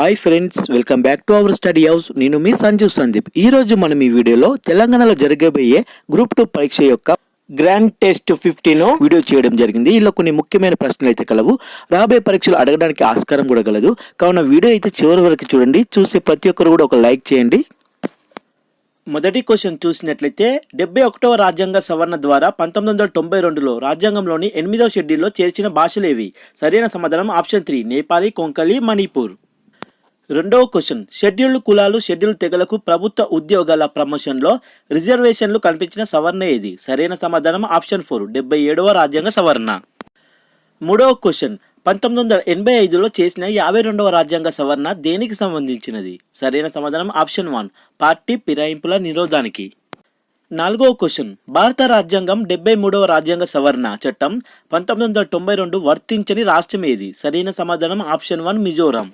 Hi friends welcome back to our study house నేను మీ సంజీవ్ సందీప్. ఈ రోజు మనం ఈ వీడియోలో తెలంగాణలో జరగబోయే గ్రూప్ టూ పరీక్ష యొక్క గ్రాండ్ టెస్ట్ ఫిఫ్టీన్ వీడియో చేయడం జరిగింది. ఇలా కొన్ని ముఖ్యమైన ప్రశ్నలు అయితే కలవు. రాబోయే పరీక్షలు అడగడానికి ఆస్కారం కూడా కలదు కావున వీడియో అయితే చివరి వరకు చూడండి. చూసే ప్రతి ఒక్కరు కూడా ఒక లైక్ చేయండి. మొదటి క్వశ్చన్ చూసినట్లయితే డెబ్బై ఒకటవ రాజ్యాంగ సవరణ ద్వారా పంతొమ్మిది వందల తొంభై రెండులో రాజ్యాంగంలోని ఎనిమిదవ షెడ్యూల్లో చేర్చిన భాషలేవి సరైన సమాధానం ఆప్షన్ త్రీ నేపాలీ కొంకలి మణిపూర్. రెండవ క్వశ్చన్. షెడ్యూల్డ్ కులాలు షెడ్యూల్ తెగలకు ప్రభుత్వ ఉద్యోగాల ప్రమోషన్లో రిజర్వేషన్లు కల్పించిన సవరణ ఏది? సరైన సమాధానం ఆప్షన్ ఫోర్ డెబ్బై ఏడవ రాజ్యాంగ సవరణ. మూడవ క్వశ్చన్. పంతొమ్మిది వందల ఎనభై ఐదులో చేసిన యాభై రెండవ రాజ్యాంగ సవరణ దేనికి సంబంధించినది? సరైన సమాధానం ఆప్షన్ వన్ పార్టీ ఫిరాయింపుల నిరోధానికి. నాలుగవ క్వశ్చన్. భారత రాజ్యాంగం డెబ్బై మూడవ రాజ్యాంగ సవరణ చట్టం పంతొమ్మిది వందల తొంభై రెండు వర్తించని రాష్ట్రం ఏది? సరైన సమాధానం ఆప్షన్ వన్ మిజోరాం.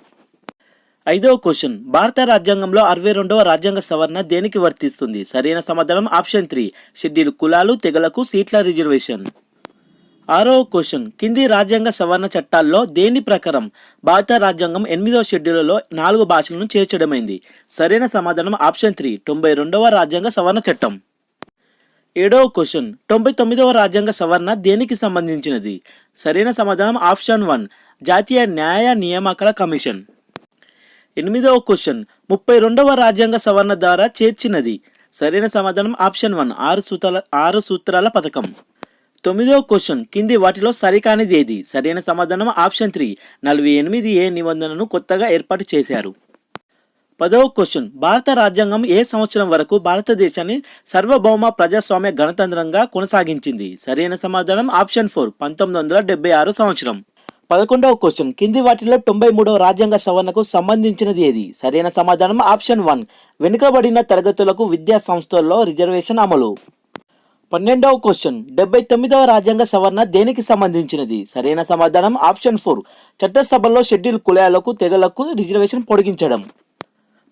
ఐదవ క్వశ్చన్. భారత రాజ్యాంగంలో అరవై రెండవ రాజ్యాంగ సవరణ దేనికి వర్తిస్తుంది? సరైన సమాధానం ఆప్షన్ త్రీ. షెడ్యూల్ కులాలు తెగలకు సీట్ల రిజర్వేషన్. ఆరవ క్వశ్చన్. కింది రాజ్యాంగ సవరణ చట్టాల్లో దేని ప్రకారం భారత రాజ్యాంగం ఎనిమిదవ షెడ్యూల్లో నాలుగు భాషలను చేర్చడమైంది? సరైన సమాధానం ఆప్షన్ త్రీ. తొంభై రెండవ రాజ్యాంగ సవరణ చట్టం. ఏడవ క్వశ్చన్. తొంభై తొమ్మిదవ రాజ్యాంగ సవరణ దేనికి సంబంధించినది? సరైన సమాధానం ఆప్షన్ వన్. జాతీయ న్యాయ నియామకాల కమిషన్. ఎనిమిదవ క్వశ్చన్. ముప్పై రెండవ రాజ్యాంగ సవరణ ద్వారా చేర్చినది. సరైన సమాధానం ఆప్షన్ వన్ ఆరు సూత్రాల ఆరు సూత్రాల పథకం. తొమ్మిదవ క్వశ్చన్. కింది వాటిలో సరికానిది ఏది సరైన సమాధానం ఆప్షన్ త్రీ. నలభై ఎనిమిది ఏ నిబంధనను కొత్తగా ఏర్పాటు చేశారు. పదవ క్వశ్చన్. భారత రాజ్యాంగం ఏ సంవత్సరం వరకు భారతదేశాన్ని సార్వభౌమ ప్రజాస్వామ్య గణతంత్రంగా కొనసాగించింది? సరైన సమాధానం ఆప్షన్ ఫోర్ పంతొమ్మిది వందల డెబ్బై ఆరు సంవత్సరం. పదకొండవ క్వశ్చన్. కింది వాటిలో తొంభై మూడవ రాజ్యాంగ సవరణకు సంబంధించినది ఏది? సరైన సమాధానం ఆప్షన్ వన్. వెనుకబడిన తరగతులకు విద్యా సంస్థల్లో రిజర్వేషన్ అమలు. పన్నెండవ క్వశ్చన్. డెబ్బై తొమ్మిదవ రాజ్యాంగ సవరణ దేనికి సంబంధించినది? సరైన సమాధానం ఆప్షన్ ఫోర్. చట్టసభలో షెడ్యూల్ కులాలకు తెగలకు రిజర్వేషన్ పొడిగించడం.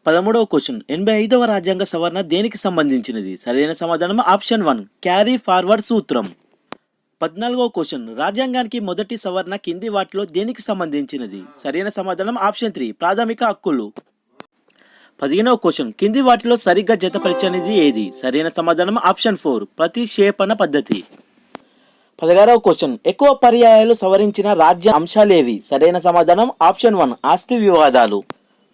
పదమూడవ క్వశ్చన్. ఎనభై ఐదవ రాజ్యాంగ సవరణ దేనికి సంబంధించినది? సరైన సమాధానం ఆప్షన్ వన్. క్యారీ ఫార్వర్డ్ సూత్రం. పద్నాలుగవ క్వశ్చన్. రాజ్యాంగానికి మొదటి సవరణ కింది వాటిలో దేనికి సంబంధించినది? సరైన సమాధానం ఆప్షన్ త్రీ ప్రాథమిక హక్కులు. పదిహేనవ క్వశ్చన్. కింది వాటిలో సరిగ్గా జతపరిచనిది ఏది? సరైన సమాధానం ఆప్షన్ ఫోర్ ప్రతిక్షేపణ పద్ధతి. పదహారవ క్వశ్చన్. ఎక్కువ పర్యాయాలు సవరించిన రాజ్య అంశాలేవి? సరైన సమాధానం ఆప్షన్ వన్ ఆస్తి వివాదాలు.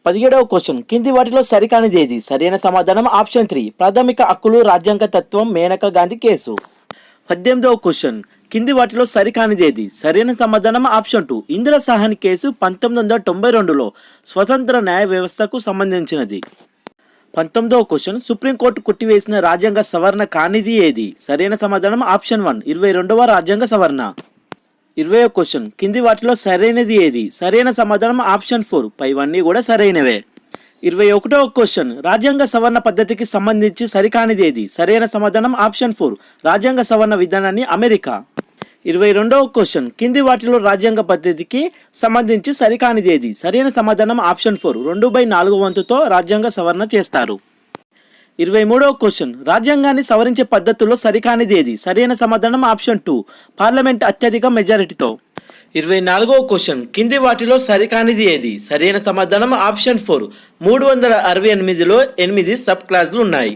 పదిహేడవ క్వశ్చన్. కింది వాటిలో సరికానిది ఏది? సరైన సమాధానం ఆప్షన్ త్రీ ప్రాథమిక హక్కులు రాజ్యాంగ తత్వం మేనకా గాంధీ కేసు. పద్దెనిమిదవ క్వశ్చన్. కింది వాటిలో సరికానిదేది. సరైన సమాధానం option two. Indira Sawhney case పంతొమ్మిది వందల తొంభై రెండులో స్వతంత్ర న్యాయ వ్యవస్థకు సంబంధించినది. పంతొమ్మిదవ క్వశ్చన్. సుప్రీంకోర్టు కొట్టివేసిన రాజ్యాంగ సవరణ కానిది ఏది? సరైన సమాధానం ఆప్షన్ వన్. ఇరవై రెండవ రాజ్యాంగ సవరణ. ఇరవై క్వశ్చన్. కింది వాటిలో సరైనది ఏది? సరైన సమాధానం ఆప్షన్ ఫోర్. పైవన్నీ కూడా సరైనవే. ఇరవై ఒకటవ క్వశ్చన్. రాజ్యాంగ సవరణ పద్ధతికి సంబంధించి సరికానిది ఏది సరైన సమాధానం ఆప్షన్ ఫోర్. రాజ్యాంగ సవరణ విధానాన్ని అమెరికా. ఇరవై రెండవ క్వశ్చన్. కింది వాటిలో రాజ్యాంగ పద్ధతికి సంబంధించి సరికానిది ఏది సరైన సమాధానం ఆప్షన్ ఫోర్. రెండు బై నాలుగు వంతుతో రాజ్యాంగ సవరణ చేస్తారు. ఇరవై మూడవ క్వశ్చన్. రాజ్యాంగాన్ని సవరించే పద్ధతుల్లో సరికానిది ఏది సరైన సమాధానం ఆప్షన్ టూ. పార్లమెంట్ అత్యధిక మెజారిటీతో. ఇరవై నాలుగవ క్వశ్చన్. కింది వాటిలో సరికానిది ఏది సరైన సమాధానం ఆప్షన్ ఫోర్. మూడు వందల అరవై ఎనిమిదిలో ఎనిమిది సబ్ క్లాసులు ఉన్నాయి.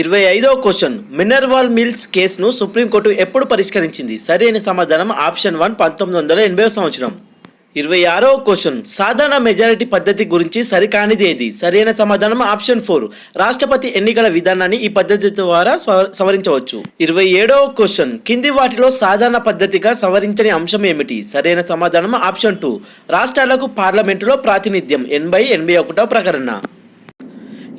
ఇరవై ఐదవ క్వశ్చన్. మినర్వాల్ మిల్స్ కేసును సుప్రీంకోర్టు ఎప్పుడు పరిష్కరించింది? సరైన సమాధానం ఆప్షన్ వన్ పంతొమ్మిది వందల ఎనభై సంవత్సరం. ఇరవై ఆరవ క్వశ్చన్. సాధారణ మెజారిటీ పద్ధతి గురించి సరికానిది ఏది? సరైన సమాధానం ఆప్షన్ ఫోర్. రాష్ట్రపతి ఎన్నికల విధానాన్ని ఈ పద్ధతి ద్వారా సవరించవచ్చు. ఇరవై ఏడవ క్వశ్చన్. కింది వాటిలో సాధారణ పద్ధతిగా సవరించని అంశం ఏమిటి? సరైన సమాధానం ఆప్షన్ టూ. రాష్ట్రాలకు పార్లమెంటులో ప్రాతినిధ్యం. ఎనభై ఎనభై ఒకటో ప్రకరణ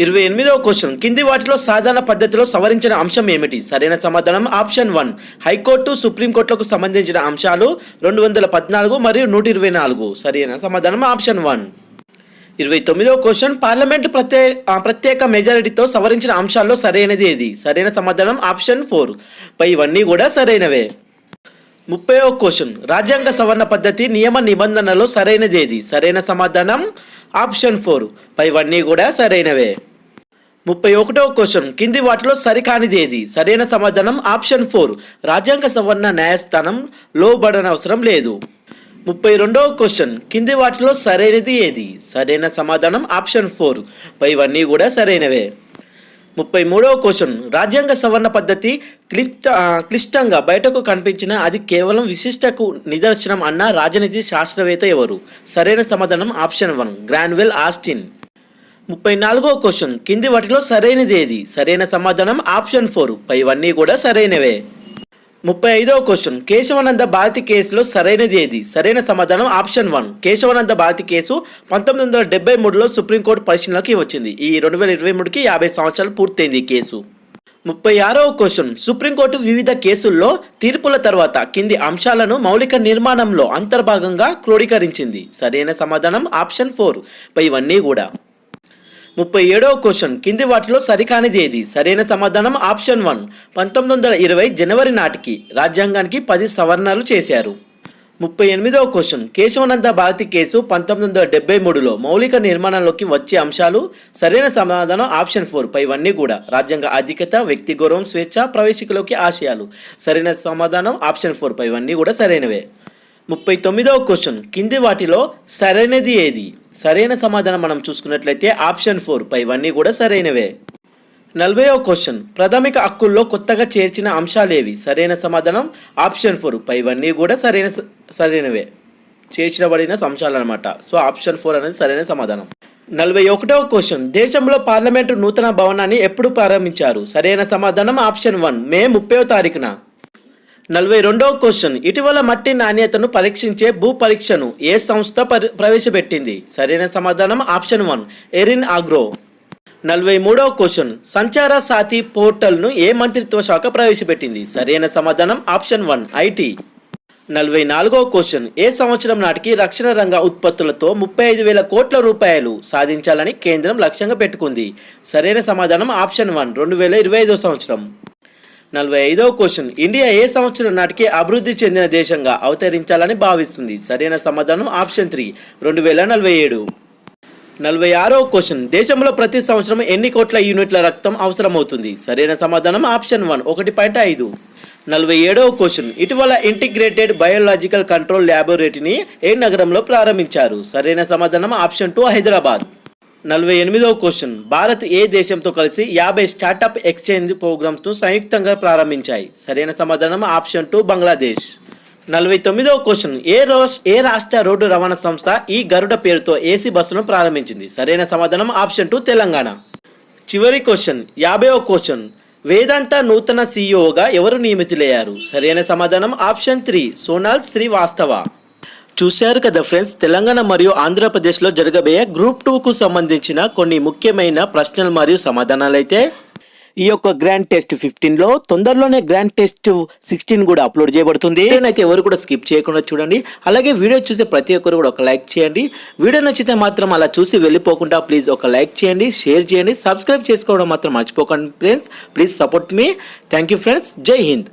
ఇరవై ఎనిమిదవ క్వశ్చన్. కింది వాటిలో సాధారణ పద్ధతిలో సవరించిన అంశం ఏమిటి? సరైన సమాధానం ఆప్షన్ వన్. హైకోర్టు సుప్రీంకోర్టులకు సంబంధించిన అంశాలు రెండు వందల పద్నాలుగు మరియు నూట ఇరవై నాలుగు. సరైన సమాధానం ఆప్షన్ వన్. ఇరవై తొమ్మిదవ క్వశ్చన్. పార్లమెంట్ ప్రత్యే ప్రత్యేక మెజారిటీతో సవరించిన అంశాల్లో సరైనది ఏది? సరైన సమాధానం ఆప్షన్ ఫోర్. పై ఇవన్నీ కూడా సరైనవే. ముప్పైవ క్వశ్చన్. రాజ్యాంగ సవరణ పద్ధతి నియమ నిబంధనలో సరైనది ఏది? సరైన సమాధానం ఆప్షన్ ఫోర్. పైవన్నీ కూడా సరైనవే. ముప్పై ఒకటవ క్వశ్చన్. కింది వాటిలో సరికానిది ఏది? సరైన సమాధానం ఆప్షన్ ఫోర్. రాజ్యాంగ సవరణ న్యాయస్థానం లోబడనవసరం లేదు. ముప్పై రెండవ క్వశ్చన్. కింది వాటిలో సరైనది ఏది? సరైన సమాధానం ఆప్షన్ ఫోర్. పైవన్నీ కూడా సరైనవే. ముప్పై మూడవ క్వశ్చన్. రాజ్యాంగ సవరణ పద్ధతి క్లిష్ట క్లిష్టంగా బయటకు కనిపించిన అది కేవలం విశిష్టకు నిదర్శనం అన్న రాజనీతి శాస్త్రవేత్త ఎవరు? సరైన సమాధానం ఆప్షన్ వన్. Granville Austin. ముప్పై నాలుగో క్వశ్చన్. కింది వాటిలో సరైనది ఏది? సరైన సమాధానం ఆప్షన్ ఫోర్. పైవన్నీ కూడా సరైనవే. ముప్పై ఐదవ క్వశ్చన్. కేశవానంద భారతి కేసులో సరైనది ఏది? సరైన సమాధానం option one. Kesavananda Bharati case పంతొమ్మిది వందల డెబ్బై మూడులో సుప్రీంకోర్టు పరిశీలనకి వచ్చింది. ఈ రెండు వేల ఇరవై మూడుకి యాభై సంవత్సరాలు పూర్తయింది ఈ కేసు. ముప్పై ఆరవ క్వశ్చన్. సుప్రీంకోర్టు వివిధ కేసుల్లో తీర్పుల తర్వాత కింది అంశాలను మౌలిక నిర్మాణంలో అంతర్భాగంగా క్రోడీకరించింది. సరైన సమాధానం ఆప్షన్ ఫోర్. పై ఇవన్నీ కూడా. ముప్పై ఏడవ క్వశ్చన్. కింది వాటిలో సరికానిది ఏది? సరైన సమాధానం ఆప్షన్ వన్. పంతొమ్మిది వందల ఇరవై జనవరి నాటికి రాజ్యాంగానికి పది సవరణలు చేశారు. ముప్పై ఎనిమిదవ క్వశ్చన్. కేశవనంద భారతి కేసు పంతొమ్మిది వందల డెబ్బై మూడులో మౌలిక నిర్మాణంలోకి వచ్చే అంశాలు సరైన సమాధానం ఆప్షన్ ఫోర్. పైవన్నీ కూడా. రాజ్యాంగ ఆధిక్యత వ్యక్తి గౌరవం స్వేచ్ఛ ప్రవేశికలోకి ఆశయాలు. సరైన సమాధానం ఆప్షన్ ఫోర్. పైవన్నీ కూడా సరైనవే. ముప్పై తొమ్మిదవ క్వశ్చన్. కింది వాటిలో సరైనది ఏది? సరైన సమాధానం మనం చూసుకున్నట్లయితే ఆప్షన్ ఫోర్. పైవన్నీ కూడా సరైనవే. నలభైవ క్వశ్చన్. ప్రాథమిక హక్కుల్లో కొత్తగా చేర్చిన అంశాలేవి? సరైన సమాధానం ఆప్షన్ ఫోర్. పైవన్నీ కూడా సరైన స- సరైనవే. చేర్చబడిన అంశాలు అనమాట సో ఆప్షన్ ఫోర్ అనేది సరైన సమాధానం. నలభై ఒకటవ క్వశ్చన్. దేశంలో పార్లమెంటు నూతన భవనాన్ని ఎప్పుడు ప్రారంభించారు? సరైన సమాధానం ఆప్షన్ వన్. మే ముప్పై తారీఖున. నలభై రెండవ క్వశ్చన్. ఇటీవల మట్టి నాణ్యతను పరీక్షించే భూ పరీక్షను ఏ సంస్థ ప్రవేశపెట్టింది? సరైన సమాధానం ఆప్షన్ వన్. Erin agro. నలభై మూడవ క్వశ్చన్. సంచార సాతి పోర్టల్ను ఏ మంత్రిత్వ శాఖ ప్రవేశపెట్టింది? సరైన సమాధానం ఆప్షన్ వన్. ఐటీ. నలభై నాలుగవ క్వశ్చన్. ఏ సంవత్సరం నాటికి రక్షణ రంగ ఉత్పత్తులతో ముప్పై ఐదు వేల కోట్ల రూపాయలు సాధించాలని కేంద్రం లక్ష్యంగా పెట్టుకుంది? సరైన సమాధానం ఆప్షన్ వన్. రెండు వేల ఇరవై ఐదో సంవత్సరం. నలభై ఐదవ క్వశ్చన్. ఇండియా ఏ సంవత్సరం నాటికి అభివృద్ధి చెందిన దేశంగా అవతరించాలని భావిస్తుంది? సరైన సమాధానం ఆప్షన్ త్రీ. రెండు వేల నలభై ఏడు నలభై ఆరవ క్వశ్చన్. దేశంలో ప్రతి సంవత్సరం ఎన్ని కోట్ల యూనిట్ల రక్తం అవసరమవుతుంది? సరైన సమాధానం ఆప్షన్ వన్. ఒకటి పాయింట్ ఐదు. నలభై ఏడవ క్వశ్చన్. ఇటీవల ఇంటిగ్రేటెడ్ బయోలాజికల్ కంట్రోల్ ల్యాబొరేటరీని ఏ నగరంలో ప్రారంభించారు? సరైన సమాధానం ఆప్షన్ టూ హైదరాబాద్. నలభై ఎనిమిదవ క్వశ్చన్. భారత్ ఏ దేశంతో కలిసి యాభై స్టార్టప్ ఎక్స్చేంజ్ ప్రోగ్రామ్స్ను సంయుక్తంగా ప్రారంభించాయి? సరైన సమాధానం ఆప్షన్ టూ బంగ్లాదేశ్. నలభై తొమ్మిదవ క్వశ్చన్. ఏ రోస్ ఏ రాష్ట్ర రోడ్డు రవాణా సంస్థ ఈ గరుడ పేరుతో ఏసీ బస్సును ప్రారంభించింది? సరైన సమాధానం ఆప్షన్ టూ తెలంగాణ. చివరి క్వశ్చన్. యాభైవ క్వశ్చన్. వేదాంత నూతన సీఈఓగా ఎవరు నియమితులయ్యారు? సరైన సమాధానం ఆప్షన్ త్రీ సోనాల్ శ్రీవాస్తవ. చూశారు కదా ఫ్రెండ్స్ తెలంగాణ మరియు ఆంధ్రప్రదేశ్లో జరగబోయే గ్రూప్ టూకు సంబంధించిన కొన్ని ముఖ్యమైన ప్రశ్నలు మరియు సమాధానాలు అయితే ఈ యొక్క గ్రాండ్ టెస్ట్ ఫిఫ్టీన్లో తొందరలోనే గ్రాండ్ టెస్ట్ సిక్స్టీన్ కూడా అప్లోడ్ చేయబడుతుంది. అయితే ఎవరు కూడా స్కిప్ చేయకుండా చూడండి. అలాగే వీడియో చూసే ప్రతి ఒక్కరు కూడా ఒక లైక్ చేయండి. వీడియో నచ్చితే మాత్రం అలా చూసి వెళ్ళిపోకుండా ప్లీజ్ ఒక లైక్ చేయండి షేర్ చేయండి సబ్స్క్రైబ్ చేసుకోవడం మాత్రం మర్చిపోకండి friends please support me thank you friends Jai Hind